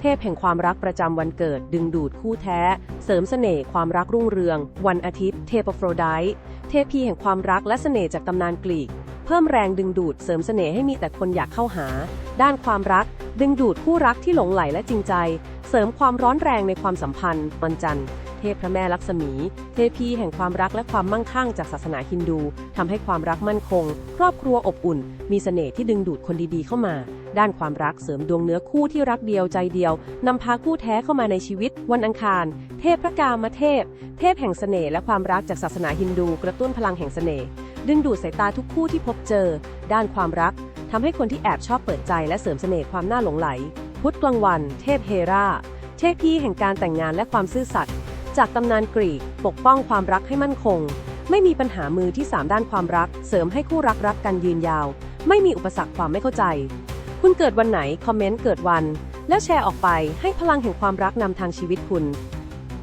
เทพแห่งความรักประจำวันเกิด ดึงดูดคู่แท้ เสริมเสน่ห์ความรักรุ่งเรือง วันอาทิตย์ เทพโฟรไดต์เทพีแห่งความรักและเสน่ห์จากตำนานกรีก เพิ่มแรงดึงดูดเสริมเสน่ห์ให้มีแต่คนอยากเข้าหา ด้านความรัก ดึงดูดคู่รักที่หลงไหลและจริงใจ เสริมความร้อนแรงในความสัมพันธ์วันจันทร์ เทพพระแม่ลักษมี เทพีแห่งความรักและความมั่งคั่งจากศาสนาฮินดูทำให้ความรักมั่นคง ครอบครัวอบอุ่น มีเสน่ห์ที่ดึงดูดคนดีๆเข้ามา ด้านความรักเสริมดวงเนื้อคู่ที่รักเดียวใจเดียวนำพาคู่แท้เข้ามาในชีวิต วันอังคาร เทพพระกามเทพ เทพแห่งเสน่ห์และความรักจากศาสนาฮินดู กระตุ้นพลังแห่งเสน่ห์ดึงดูดสายตาทุกคู่ที่พบเจอ ด้านความรักทำให้คนที่แอบชอบเปิดใจและเสริมเสน่ห์ความน่าหลงไหล พุธกลางวัน เทพเฮรา เทพีแห่งการแต่งงานและความซื่อสัตย์ จากตำนานกรีก ปกป้องความรักให้มั่นคง ไม่มีปัญหามือที่ 3 ด้านความรัก เสริมให้คู่รักรักกันยืนยาว ไม่มีอุปสรรคความไม่เข้าใจ คุณเกิดวันไหน คอมเมนต์เกิดวัน แล้วแชร์ออกไปให้พลังแห่งความรักนำทางชีวิตคุณ